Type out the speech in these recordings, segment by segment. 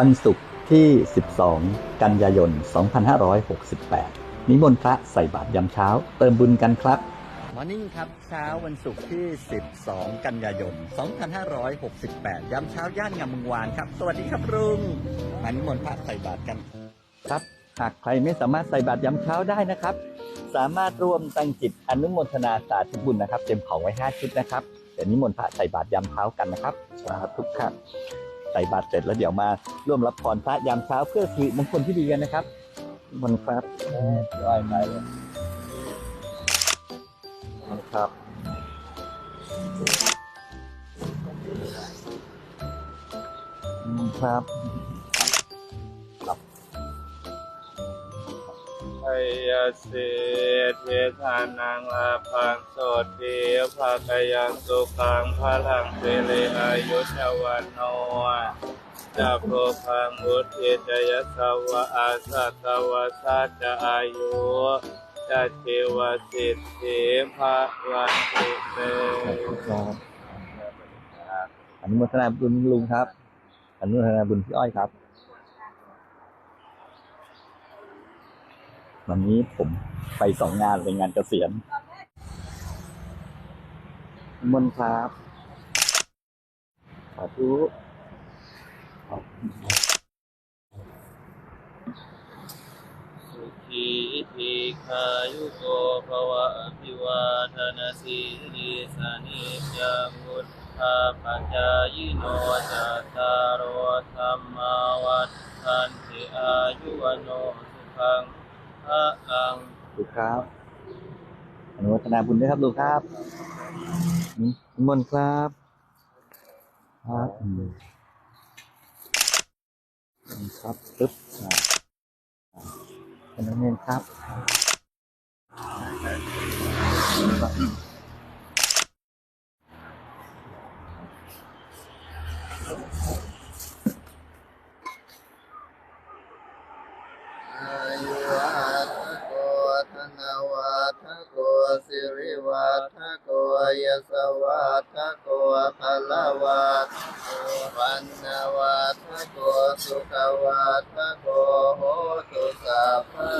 วันศุกร์ที่ 12 กันยายน 2568 นิมนต์พระใส่บาตรยามเช้า เติมบุญกันครับมอร์นิ่งครับ เช้าวันศุกร์ที่ 12 กันยายน 2568 ยามเช้าย่านงามวงวานครับ สวัสดีครับลุงมานิมนต์พระใส่บาตรกันครับ หากใครไม่สามารถใส่บาตรยามเช้าได้นะครับ สามารถร่วมตั้งจิตอนุโมทนาสาธุบุญนะครับ เตรียมของไว้ 5 ชุดนะครับ เดี๋ยวนิมนต์พระใส่บาตรยามเช้ากันนะครับสาธุครับ ใส่บาตรเสร็จแล้วเดี๋ยวมาร่วมรับพรพระยามเช้าเพื่อสิริมงคลที่ดีกันนะครับมันครับร้อยไปเลยมันครับครับ ยาสิทธิทานังอาภังโสติภาคยังสุขังพลังสิริอายุชวันโนจะโพพังบุตริจยสวะอาสัตวสัจะอายุจะชีวสิทธิภาวันติเตครับอนุโมทนาบุญลุงครับอนุโมทนาบุญพี่อ้อยครับ วันนี้ผมไปสองงานเป็นงานเกษียณนิมนต์ครับสาธุครับสุขีทีขายุโกภวะอภิวาทนาสีลิสานิจังวุฒาปัจจายโนจัตตารโอธรรมาวัฏทันติอายุวโนสุขัง ดูครับอนุโมทนาบุญด้วยครับดูครับนิมนต์ครับครับครับปึ๊บเป็นนักเรียนครับ อายุวัฒโกธนวัฒโกสิริวัฒโก ยสวัฒโกพลวัฒโกวันนวัฒโกสุขวัฒโกโหตุสัพพะ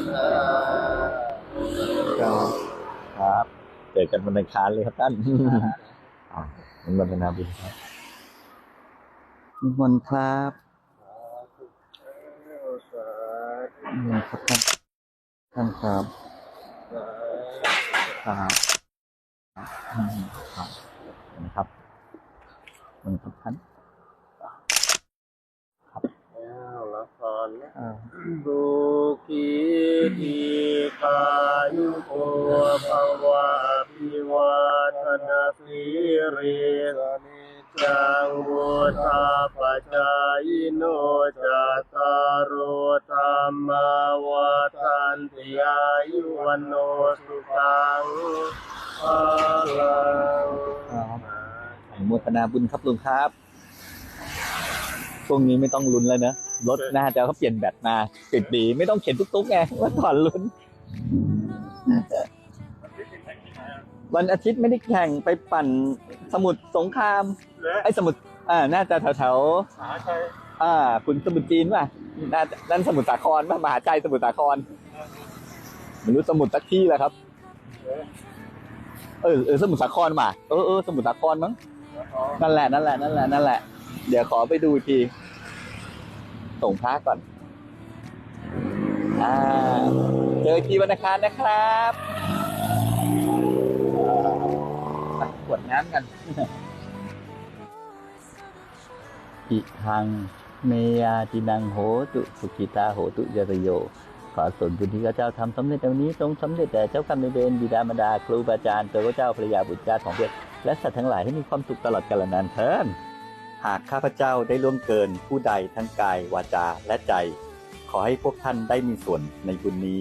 ครับเจอกันวันอังคารเลยครับท่านอ่านิมนต์นาบุญครับนิมนต์ครับนิมนต์ครับท่านท่านครับครับ อืมครับนะครับนิมนต์ครับท่านแล้วละครนะอ่าสุขีทีกายุโกภวะอภิวาทนาสีริสนิจังวุธาปจายโนจัตตารโอธรรมาวาทันติอายุวันโนสุขังพลังครับอนุ โมทนาบุญครับลุงครับช่วงนี้ไม่ต้องลุ้นแล้วนะรถน่าจะเขาเปลี่ยนแบตมาติดดีไม่ต้องเข็นตุ๊กๆไงว่าก่อนลุ้น วันอาทิตย์ไม่ได้แข่งไปปั่นสมุทรสงคราม ไอ้สมุทรอ่า น่าจะแถวมหาชัยๆอ่า คุณสมุทรจีนป่ะน่าจะนั่นสมุทรสาครป่ะมหาชัยสมุทรสาครไม่รู้สมุทรสักที่แหละครับ เออเออสมุทรสาครมาเออเออสมุทรสาครมั้งนั่นแหละนั่นแหละนั่นแหละนั่นแหละ เดี๋ยวขอไปดูอีกที ส่งพระก่อน อ่า เจออีกทีวันอังคารนะครับไปกวดน้ำกัน อิทัง เมยาตินังโหตุสุกิตาโหตุยรโย ขอส่วนบุญที่ข้าเจ้าทำสำเร็จในวันนี้จงสำเร็จแต่เจ้ากรรมนายเวรบิดามารดาครูบาอาจารย์ตัวเจ้าภรรยาบุตรญาติของเพื่อนและสัตว์ทั้งหลายให้มีความสุขตลอดกาลนานเทินหากข้าพเจ้าได้ล่วงเกินผู้ใดทั้งกายวาจาและใจ ขอให้พวกท่านได้มีส่วนในบุญนี้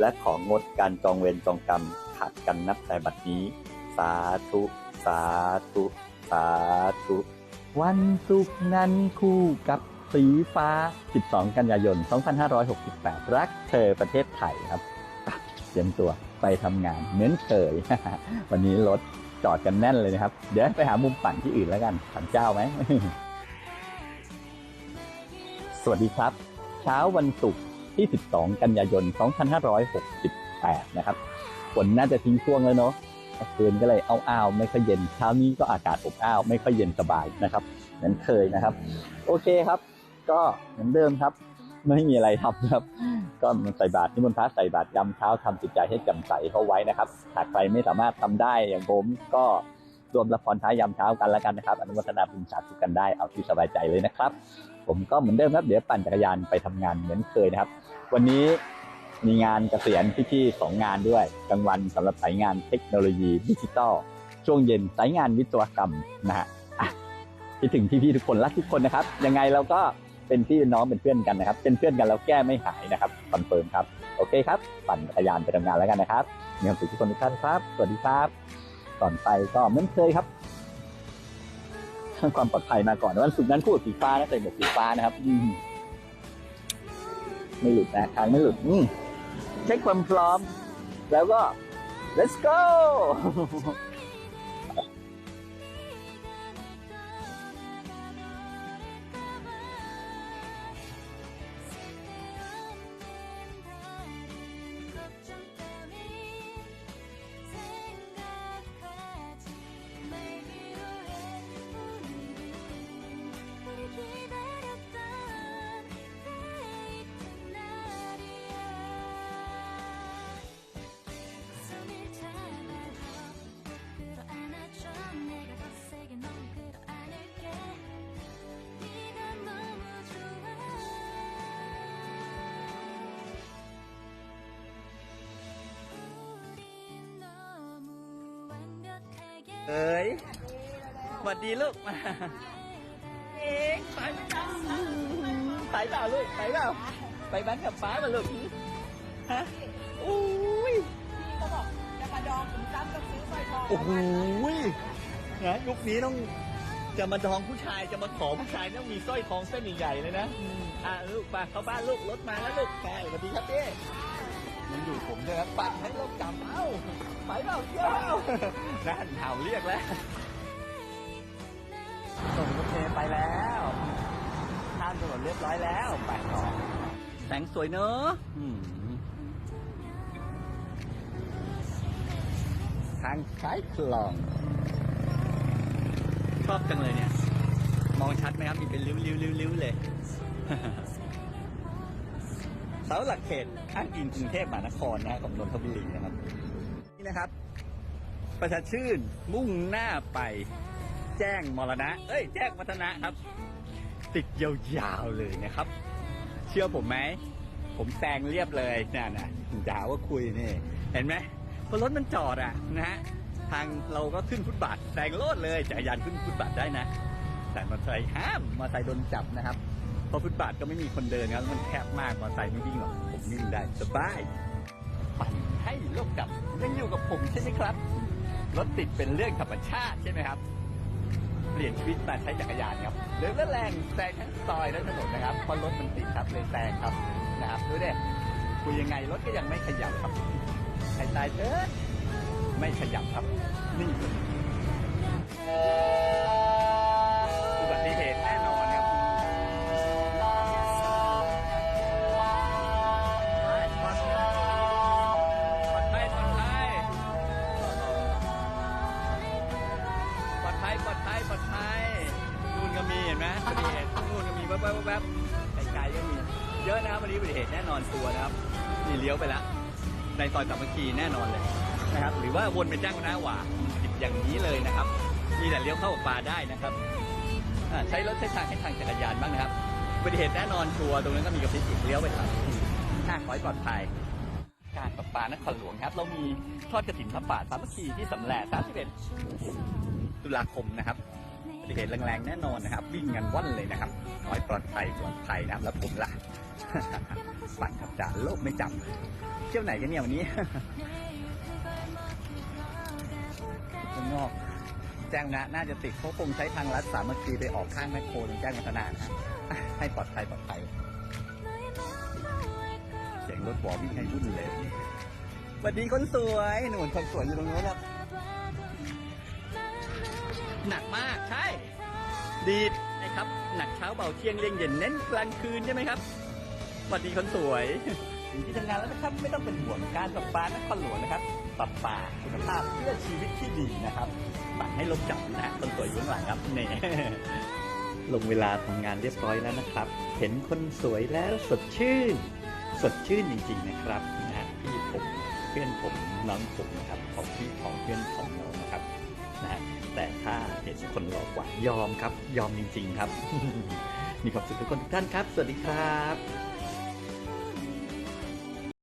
และของงดการจองเวรจองกรรมขาดกันนับแต่บัดนี้ สาธุ สาธุ สาธุ วันศุกนั้นคู่กับ สีฟ้า 12 กันยายน 2568 รักเธอประเทศไทยครับเตรียมตัวไปทำงานเหมือนเคย วันนี้รถจอดกันแน่นเลยนะครับ เดี๋ยวไปหามุมปั่นที่อื่นแล้วกันปั่นเจ้าไหม สวัสดีครับ เช้าวันศุกร์ที่ 12 กันยายน 2568 นะครับ ฝนน่าจะทิ้งช่วงแล้วเนาะคืนก็เลยเอาอ้าวๆไม่ค่อยเย็น เช้านี้ก็อากาศอบอ้าวไม่ค่อยเย็นสบายนะครับเหมือนเคยนะครับ โอเคครับ ก็เหมือนเดิมครับ ไม่มีอะไรทำครับ ก็ใส่บาตรนิมนต์พระใส่บาตรยามเช้าทำจิตใจให้แจ่มใสเข้าไว้นะครับหากใครไม่สามารถทำได้อย่างผมก็รวมละครท้ายยามเช้ากันแล้วกันนะครับ อนุโมทนาบุญสาธุกันได้เอาที่สบายใจเลยนะครับ ผมก็เหมือนเดิมครับเดี๋ยวปั่นจักรยานไปทำงานเหมือนเคยนะครับ วันนี้มีงานเกษียณพี่ๆสองงานด้วยกลางวันสำหรับสายงานเทคโนโลยีดิจิตอลช่วงเย็นสายงานวิศวกรรมนะฮะอะคิดถึงพี่ๆทุกคนรักทุกคนนะครับ ยังไงเราก็ เป็นพี่น้องเป็นเพื่อนกันนะครับ เป็นเพื่อนกันแล้วแก้ไม่หายนะครับคอนเฟิร์มครับ โอเคครับ ปั่นจักรยานไปทำงานแล้วกันนะครับมีความสุขทุกคนทุกท่านครับ สวัสดีครับ ก่อนไปก็เหมือนเคยครับความปลอดภัยมาก่อนวันศุกร์นั้นคู่สีฟ้านะใส่หมวกสีฟ้านะครับ อืไม่หลุดนะทางไม่หลุด อืเช็คความพร้อม แล้วก็ let's go เอ้ยสวัสดีลูกมาเอ๊ะไปไหมจ๊ะไปเปล่าลูกไปเปล่าไปบ้านกับป้ามาลูกฮะอุ้ยเขาบอกจะมาดองขุมทรัพย์ต้องซื้อสร้อยทองโอ้โหนะยุคนี้ต้องจะมาดองผู้ชายจะมาขอผู้ชายต้องมีสร้อยทองเส้นใหญ่ๆเลยนะอืมอะลูกไปเข้าบ้านลูกรถมาแล้วลูกไปสวัสดีครับพี่ มันอยู่ผมด้วยครับปั่นให้ลูกจำเอ้าไปเปล่าเที่ยวเปล่านั่นเห่าเรียกแล้วส่งรถเมล์ไปแล้วข้ามถนนเรียบร้อยแล้วไปต่อแสงสวยเนอะอืมทางซ้ายคลอง ชอบจังเลยเนี่ย มองชัดไหมครับมีเป็นริ้วริ้วริ้วริ้วเลยาหลักเขตอ้างอิงกรุงเทพมหานครนะของนนทบุรีนะครับ นี่นะครับ ประชาชื่นมุ่งหน้าไปแจ้งมรณะ เอ้ย แจ้งวัฒนะครับ ติดยาวๆเลยนะครับ เชื่อผมไหม ผมแซงเรียบเลยน่ะนะด่าว่าคุยนี่ เห็นไหมพอรถมันจอดอะนะฮะทางเราก็ขึ้นฟุตบาทแซงโลดเลยจักรยานขึ้นฟุตบาทได้นะ แต่มอเตอร์ไซค์ห้ามมอเตอร์ไซค์โดนจับนะครับ เพราะฟุตบาทก็ไม่มีคนเดินครับมันแคบมากมอเตอร์ไซค์ไม่วิ่งหรอกผมวิ่งได้สบายปั่นให้โลกจับยังอยู่กับผมใช่ไหมครับรถติดเป็นเรื่องธรรมชาติใช่ไหมครับ เปลี่ยนชีวิตมาใช้จักรยานครับเดินแล้วแรงแซงทั้งซอยและถนนนะครับเพราะรถมันติดครับเลยแซงครับนะครับดูดิคุยยังไงรถก็ยังไม่ขยับครับใครตายเถอะไม่ขยับครับนี่ แวบแว๊บแวบไกลๆก็มีเยอะนะครับวันนี้อุบัติเหตุแน่นอนตัวนะครับนี่เลี้ยวไปแล้วในซอยสามัคคีแน่นอนเลยนะครับ หรือว่าวนไปแจ้งวัฒนะหว่าผิดอย่างนี้เลยนะครับ มีแต่เลี้ยวเข้าออกป่าได้นะครับใช้รถใช้ทางให้ทางจักรยานบ้างนะครับอุบัติเหตุแน่นอนชัวร์ตรงนั้นก็มีกระพริบอีกเลี้ยวไปทางห้าขอให้ปลอดภัยการประปานครหลวงครับ เรามีทอดกระถิ่นพระป่าสามัคคีที่สำแหล่31ตุลาคมนะครับ อุบัติเหตุแรงๆแน่นอนนะครับ วิ่งกันว่อนเลยนะครับขอให้ปลอดภัยปลอดภัยนะครับ แล้วผมล่ะปั่นขับจ่าโลกไม่จำเที่ยวไหนกันเนี่ยวันนี้ข้างนอกแจ้งนะน่าจะติดเขาคงใช้ทางลัดสามัคคีไปออกข้างแมคโครตรงแจ้งวัฒนานะให้ปลอดภัยปลอดภัยเสียงรถบอวิ่งให้วุ่นเลยสวัสดีคนสวยหนุ่นคนสวยอยู่ตรงนู้นครับ หนักมากใช่ ดีดไอ้ครับ หนักเช้าเบาเที่ยงเลี่ยงเย็นเน้นกลางคืนใช่ไหมครับสวัสดีคนสวยถึงที่ทำงานแล้วนะครับไม่ต้องเป็นห่วงการปรับปลานครหลวงนะครับปรับปลาคุณภาพเพื่อชีวิตที่ดีนะครับปัดให้ลบจับนะฮะคนสวยอยู่ข้างหลังครับนี่ลงเวลาทำงานเรียบร้อยแล้วนะครับ เห็นคนสวยแล้วสดชื่น สดชื่นจริง ๆนะครับนะฮะพี่ผมเพื่อนผมน้องผมนะครับของพี่ของเพื่อนของน้องนะครับนะฮะ แต่ถ้าเห็นคนหล่อกว่ายอมครับ ยอมจริง ๆ ครับ มีความสุขทุกคนทุกท่านครับ สวัสดีครับ